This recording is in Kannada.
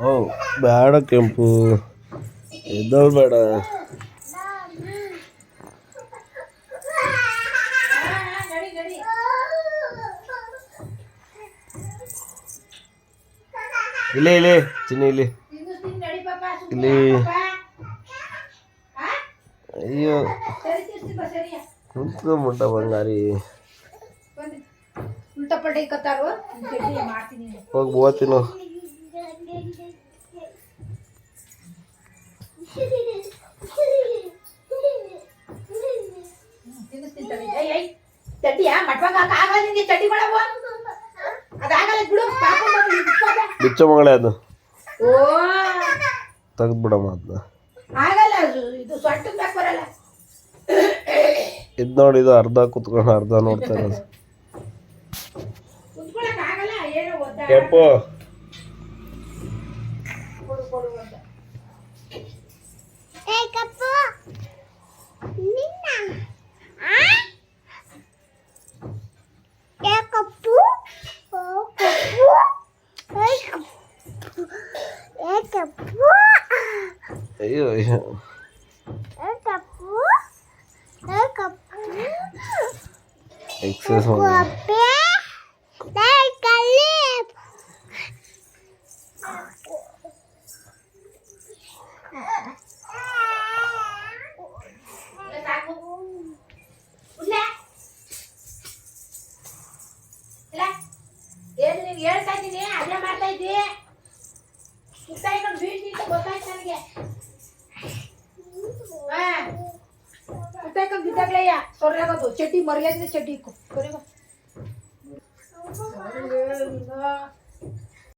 ಓ ಬೇಡ ಕೆಂಪು. ಎದ್ದವಳು ಬೇಡ. ಇಲ್ಲಿ ಇಲ್ಲಿ. ಚಿನ್ನಿ ಇಲ್ಲಿ. ಇಲ್ಲಿ. ಅಯ್ಯೋ. ಕುಂತ್ಕೊಂಬಿಟ್ಟ ಬಂಗಾರಿ. ಹೋಗಿ ಓದ್ತೀನು ಮಟ್ವಾಗ ಆಗಲ್ಲ ನಿಂಗೆ ಅದಾಗಲ್ಲ ಬಿಡು ಪಾಪ ಬಿಚ್ಚ ಮಗಳೇ ಅದು. ಓ. ತೆಗ್ದ್ಬಿಡಮ್ಮ ಅದನ್ನ ಆಗಲ್ಲ ಅದು ಇದು ಬರಲ್ಲ ನೋಡಿ ಇದು ಅರ್ಧ ಕುತ್ಕೊಂಡು ಅರ್ಧ ನೋಡ್ತಾ ಇರೋದು. ಕೆಂಪು ಅಯ್ಯೋ ಅಯ್ಯೋ ಎಕ್ಸಸೈಸ್ ಮಾಡಿ ಇಲ್ಲ ಸಾಕು ಇಲ್ಲ ಇಲ್ಲ साइड में ले चटी मर चटी को